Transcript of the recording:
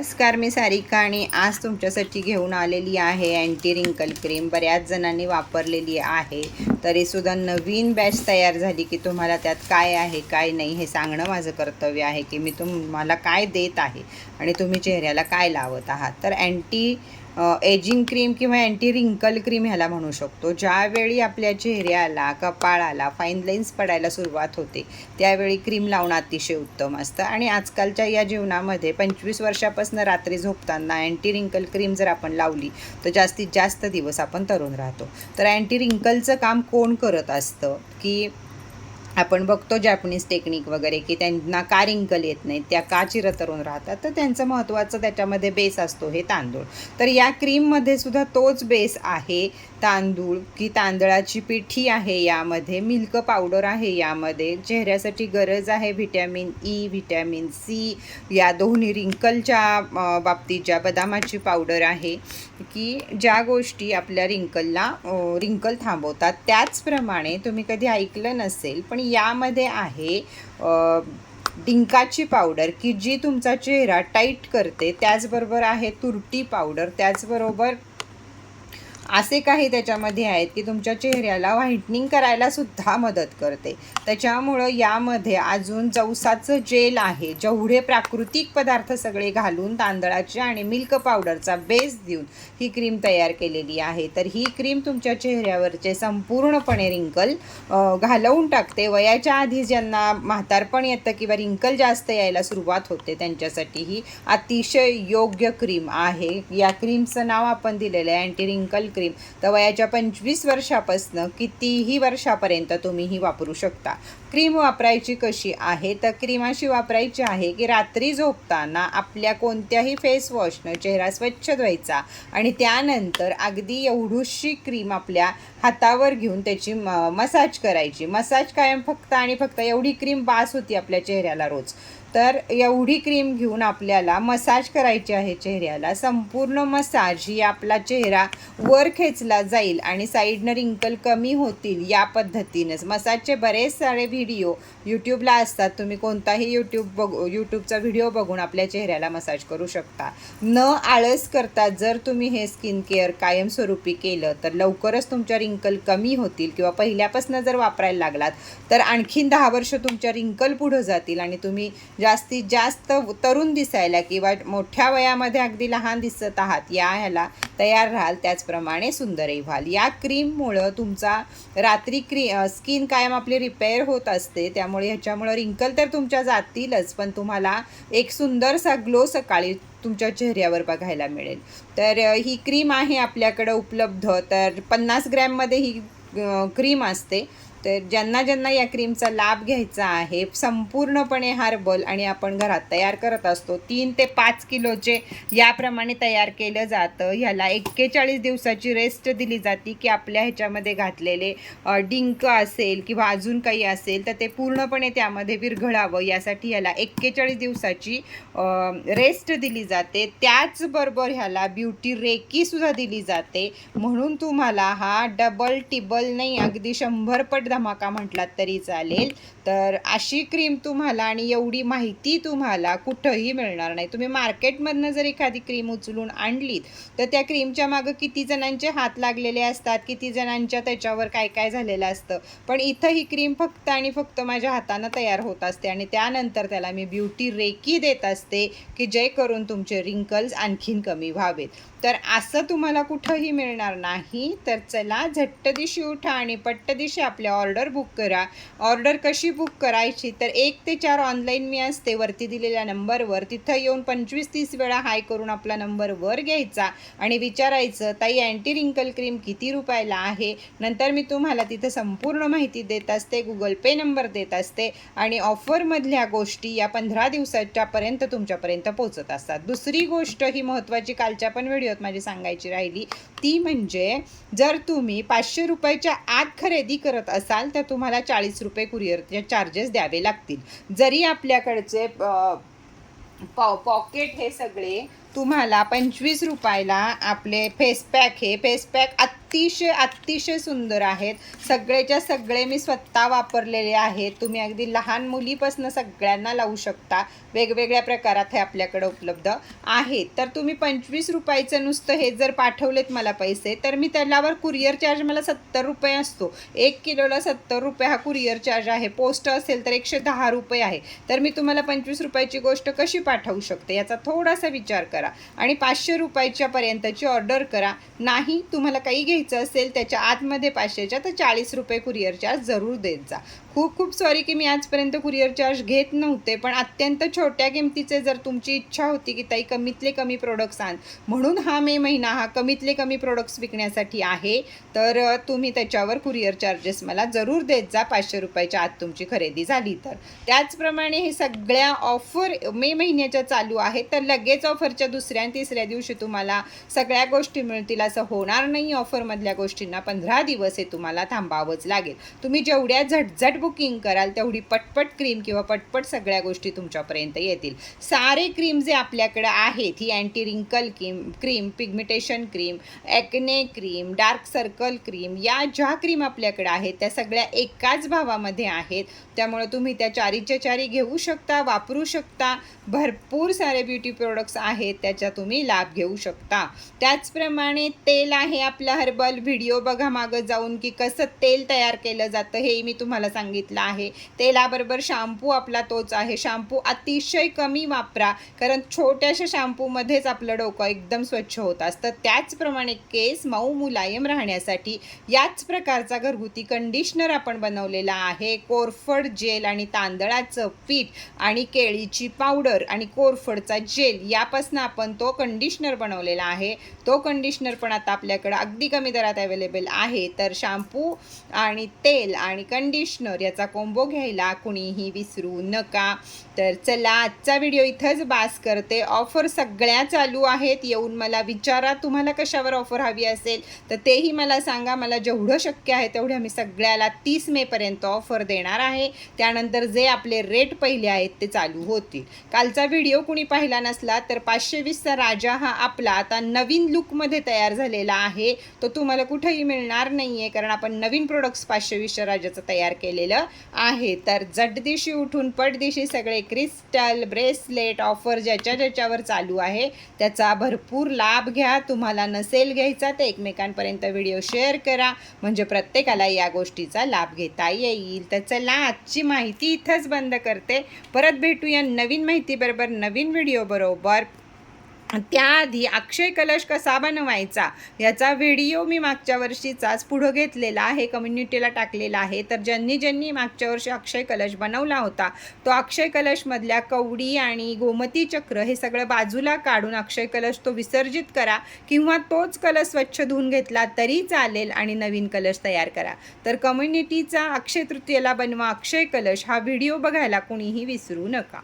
नमस्कार मी सारिका आणि आज तुमच्यासाठी घेऊन आलेली आहे अँटी रिंकल क्रीम. बऱ्याच जणांनी वापरलेली आहे तरीसुद्धा नवीन बॅच तयार झाली की तुम्हाला त्यात काय आहे काय नाही हे सांगणं माझं कर्तव्य आहे की मी तुम्हाला काय देत आहे आणि तुम्ही चेहऱ्याला काय लावत आहात. तर अँटी एजिंग क्रीम किंवा अँटी रिंकल क्रीम ह्याला म्हणू शकतो. ज्यावेळी आपल्या चेहऱ्याला कपाळाला फाईन लाईन्स पडायला सुरुवात होते त्यावेळी क्रीम लावणं अतिशय उत्तम असतं. आणि आजकालच्या या जीवनामध्ये पंचवीस वर्षापासून रात्री झोपताना अँटी रिंकल क्रीम जर आपण लावली तर जास्तीत जास्त दिवस आपण तरुण राहतो. तर अँटी रिंकलचं काम कोण करत असतं? की आपण बघतो जॅपनीज टेक्निक वगैरे की त्यांना का रिंकल येत नाहीत त्या का चिरतरून राहतात तर त्यांचं महत्त्वाचं त्याच्यामध्ये बेस असतो हे तांदूळ. तर या क्रीममध्ये सुद्धा तोच बेस आहे तांदूळ की तांदळाची पिठी आहे यामध्ये मिल्क पावडर आहे यामध्ये चेहऱ्यासाठी गरज आहे व्हिटॅमिन ई व्हिटॅमिन सी या दोन्ही रिंकलच्या बाबतीत ज्या बदामाची पावडर आहे की ज्या गोष्टी आपल्या रिंकलला रिंकल थांबवतात. त्याचप्रमाणे तुम्ही कधी ऐकलं नसेल पण यामध्ये आहे डिंकाची पावडर की जी तुमचा चेहरा टाईट करते त्याचबरोबर आहे तुरटी पावडर त्याचबरोबर असे काही त्याच्यामध्ये आहेत की तुमच्या चेहऱ्याला व्हाईटनिंग करायला सुद्धा मदत करते. त्याच्यामुळं यामध्ये अजून जवसाचं जेल आहे. जेवढे प्राकृतिक पदार्थ सगळे घालून तांदळाचे आणि मिल्क पावडरचा बेस देऊन ही क्रीम तयार केलेली आहे. तर ही क्रीम तुमच्या चेहऱ्यावरचे संपूर्णपणे रिंकल घालवून टाकते. वयाच्या आधी ज्यांना म्हातारपण येतं किंवा रिंकल जास्त यायला सुरुवात होते त्यांच्यासाठी ही अतिशय योग्य क्रीम आहे. या क्रीमचं नाव आपण दिलेलं आहे अँटी रिंकल क्रीम तर वयाच्या पंचवीस वर्षापासनं कितीही वर्षापर्यंत तुम्ही ही वापरू शकता. क्रीम वापरायची कशी आहे? तर क्रीम अशी वापरायची आहे की रात्री झोपताना आपल्या कोणत्याही फेस वॉशनं चेहरा स्वच्छ धुवायचा आणि त्यानंतर अगदी एवढूशी क्रीम आपल्या हातावर घेऊन त्याची म मसाज करायची. मसाज कायम फक्त आणि फक्त एवढी क्रीम बास होती आपल्या चेहऱ्याला रोज. तर एवढी क्रीम घेऊन आपल्याला मसाज करायची आहे चेहऱ्याला. संपूर्ण मसाज ही आपला चेहरा वर खेचला जाईल आणि साईडनं रिंकल कमी होतील या पद्धतीनेच मसाजचे बरेच सारे व्हिडिओ यूट्यूबला असतात. तुम्ही कोणताही यूट्यूब बघू यूट्यूबचा व्हिडिओ बघून आपल्या चेहऱ्याला मसाज करू शकता. न आळस करता जर तुम्ही हे स्किन केअर कायमस्वरूपी केलं तर लवकरच तुमच्या रिंकल कमी होतील किंवा पहिल्यापासून जर वापरायला लागलात तर आणखीन दहा वर्ष तुमच्या रिंकल पुढं जातील आणि तुम्ही जास्तीत जास्त तरुण दिसायला किंवा मोठ्या वयामध्ये अगदी लहान दिसत आहात या ह्याला तयार राहाल त्याचप्रमाणे सुंदरही व्हाल. या क्रीममुळं तुमचा रात्री क्री स्किन कायम आपली रिपेअर होत असते त्यामुळे ह्याच्यामुळं रिंकल तर तुमच्या जातीलच पण तुम्हाला एक सुंदरसा ग्लो सकाळी तुमच्या चेहऱ्यावर बघायला मिळेल. तर ही क्रीम आहे आपल्याकडं उपलब्ध तर पन्नास ग्रॅममध्ये ही क्रीम असते. तर ज्यांना ज्यांना या क्रीमचा लाभ घ्यायचा आहे संपूर्णपणे हार्बल आणि आपण घरात तयार करत असतो तीन ते पाच किलोचे याप्रमाणे तयार केलं जातं. ह्याला एक्केचाळीस दिवसाची रेस्ट दिली जाते की आपल्या ह्याच्यामध्ये घातलेले डिंक असेल किंवा अजून काही असेल तर ते पूर्णपणे त्यामध्ये विरघळावं. यासाठी ह्याला एक्केचाळीस दिवसाची रेस्ट दिली जाते. त्याचबरोबर ह्याला ब्युटी रेकीसुद्धा दिली जाते. म्हणून तुम्हाला हा डबल टिबल नाही अगदी शंभर पट धमाका म्हटलात तरी चालेल. तर अशी क्रीम तुम्हाला आणि एवढी माहिती तुम्हाला कुठंही मिळणार नाही. तुम्ही मार्केटमधनं जर एखादी क्रीम उचलून आणलीत तर त्या क्रीमच्या मागं किती जणांचे हात लागलेले असतात किती जणांच्या त्याच्यावर काय काय झालेलं असतं. पण इथं ही क्रीम फक्त आणि फक्त माझ्या हातानं तयार होत असते आणि त्यानंतर त्याला मी ब्युटी रेकी देत असते की जे करून तुमचे रिंकल्स आणखीन कमी व्हावेत. तर असं तुम्हाला कुठंही मिळणार नाही. तर चला झट्टदिशी उठा आणि पट्ट दिशी आपल्या ऑर्डर बुक करा. ऑर्डर कशी बुक करायची? तर एक ते चार ऑनलाईन मी असते वरती दिलेल्या नंबरवर. तिथं येऊन पंचवीस तीस वेळा हाय करून आपला नंबर वर घ्यायचा आणि विचारायचं ताई अँटी रिंकल क्रीम किती रुपयाला आहे? नंतर मी तुम्हाला तिथं संपूर्ण माहिती देत असते गुगल पे नंबर देत असते आणि ऑफरमधल्या गोष्टी या पंधरा दिवसाच्यापर्यंत तुमच्यापर्यंत पोहोचत असतात. दुसरी गोष्ट ही महत्त्वाची कालच्या पण व्हिडिओत माझी सांगायची राहिली ती म्हणजे जर तुम्ही पाचशे रुपयाच्या आत खरेदी करत असाल तर तुम्हाला चाळीस रुपये कुरिअरचे चार्जेस द्यावे लागतील. जरी आपल्याकडचे पॉ पॉकेट हे सगळे तुम्हाला पंचवीस रुपयाला आपले फेस पॅक हे फेस पॅक अतिशय अतिशय सुंदर आहेत. सगळेच्या सगळे मी स्वतः वापरलेले आहेत. तुम्ही अगदी लहान मुलीपासून सगळ्यांना लावू शकता. वेगवेगळ्या प्रकारात हे आपल्याकडे उपलब्ध आहेत तर तुम्ही पंचवीस रुपयाचं नुसतं हे जर पाठवलेत मला पैसे तर मी त्याच्यावर कुरिअर चार्ज मला सत्तर रुपये असतो. एक किलोला सत्तर रुपये हा कुरिअर चार्ज आहे. पोस्ट असेल तर एकशे दहा रुपये आहे. तर मी तुम्हाला पंचवीस रुपयाची गोष्ट कशी पाठवू शकते याचा थोडासा विचार करा. आणि पाचशे रुपयाच्या पर्यंतची ऑर्डर करा. नाही तुम्हाला काही घ्यायचं असेल त्याच्या आतमध्ये पाचशेच्या तर चाळीस रुपये कुरिअर चार्ज जरूर देत जा. खूप खूप सॉरी की मी आजपर्यंत कुरिअर चार्ज घेत नव्हते पण अत्यंत छोट्या किमतीचे जर तुमची इच्छा होती की ताई कमीतले कमी प्रोडक्ट्स आण. म्हणून हा मे महिना हा कमीतले कमी प्रोडक्ट्स विकण्यासाठी आहे. तर तुम्ही त्याच्यावर कुरिअर चार्जेस मला जरूर देत जा. पाचशे रुपयाच्या आत तुमची खरेदी झाली तर. त्याचप्रमाणे हे सगळ्या ऑफर मे महिन्याच्या चालू आहेत. तर लगेच ऑफरच्या दुसऱ्या आणि तिसऱ्या दिवशी तुम्हाला सगळ्या गोष्टी मिळतील असं होणार नाही. ऑफरमधल्या गोष्टींना पंधरा दिवस हे तुम्हाला थांबावंच लागेल. तुम्ही जेवढ्या झटझट बुकिंग कराल तेवढी पटपट क्रीम किंवा पटपट सगळ्या गोष्टी तुमच्यापर्यंत येतील. सारे क्रीम जे आपल्याकडे आहेत ही anti wrinkle cream cream pigmentation cream acne cream dark circle cream या ज्या क्रीम आपल्याकडे आहेत त्या सगळ्या एकाच भावामध्ये आहेत. त्यामुळे तुम्ही त्या चारीच्या चारी घेऊ शकता वापरू शकता. भरपूर सारे ब्युटी प्रोडक्ट्स आहेत त्याचा तुम्ही लाभ घेऊ शकता. त्याचप्रमाणे तेल आहे आपला हर्बल व्हिडिओ बघा मागं जाऊन की कसं तेल तयार केलं जातं हे मी तुम्हाला सांगितलं आहे. तेलाबरोबर शॅम्पू आपला तोच आहे. शॅम्पू अतिशय कमी वापरा कारण छोट्याशा शॅम्पूमध्येच आपलं डोकं एकदम स्वच्छ होत असतं. त्याचप्रमाणे केस मऊ मुलायम राहण्यासाठी याच प्रकारचा घरगुती कंडिशनर आपण बनवलेला आहे. कोरफड जेल आणि तांदळाचं पीठ आणि केळीची पावडर आणि कोरफडचा जेल यापासून आपण तो कंडिशनर बनवलेला आहे. तो कंडिशनर पण आता आपल्याकडं अगदी कमी दरात अवेलेबल आहे. तर शॅम्पू आणि तेल आणि कंडिशनर याचा कोंबो घ्यायला कुणीही विसरू नका. तर चला आजचा व्हिडिओ इथंच बास करते. ऑफर सगळ्या चालू आहेत. येऊन मला विचारा तुम्हाला कशावर ऑफर हवी असेल. तर तेही मला सांगा. मला जेवढं शक्य आहे तेवढं मी सगळ्याला तीस मेपर्यंत ऑफर देणार आहे. त्यानंतर जे आपले रेट पहिले आहेत ते चालू होतील. कालचा व्हिडिओ कुणी पाहिला नसला तर पाचशे वीसचा राजा हा आपला आता नवीन लुकमध्ये तयार झालेला आहे. तो तुम्हाला कुठेही मिळणार नाही आहे कारण आपण नवीन प्रोडक्ट्स पाचशे वीसच्या राजाचं तयार केलेलं आहे. तर जटदिशी उठून पटदिशी सगळे क्रिस्टल ब्रेसलेट ऑफर ज्याच्या ज्याच्यावर चालू आहे त्याचा भरपूर लाभ घ्या. तुम्हाला नसेल घ्यायचा तर एकमेकांपर्यंत व्हिडिओ शेअर करा. म्हणजे प्रत्येकाला या गोष्टीचा लाभ घेता येईल. तर चला आजची माहिती इथंच बंद करते. परत भेटूया नवीन माहितीबरोबर नवीन व्हिडिओ बरोबर. त्याआधी अक्षय कलश कसा बनवायचा याचा व्हिडिओ मी मागच्या वर्षीचाच पुढं घेतलेला आहे कम्युनिटीला टाकलेला आहे. तर ज्यांनी ज्यांनी मागच्या वर्षी अक्षय कलश बनवला होता तो अक्षय कलशमधल्या कवडी आणि गोमती चक्र हे सगळं बाजूला काढून अक्षय कलश तो विसर्जित करा किंवा तोच कलश स्वच्छ धुवून घेतला तरी चालेल आणि नवीन कलश तयार करा. तर कम्युनिटीचा अक्षय तृतीयेला बनवा अक्षय कलश हा व्हिडिओ बघायला कुणीही विसरू नका.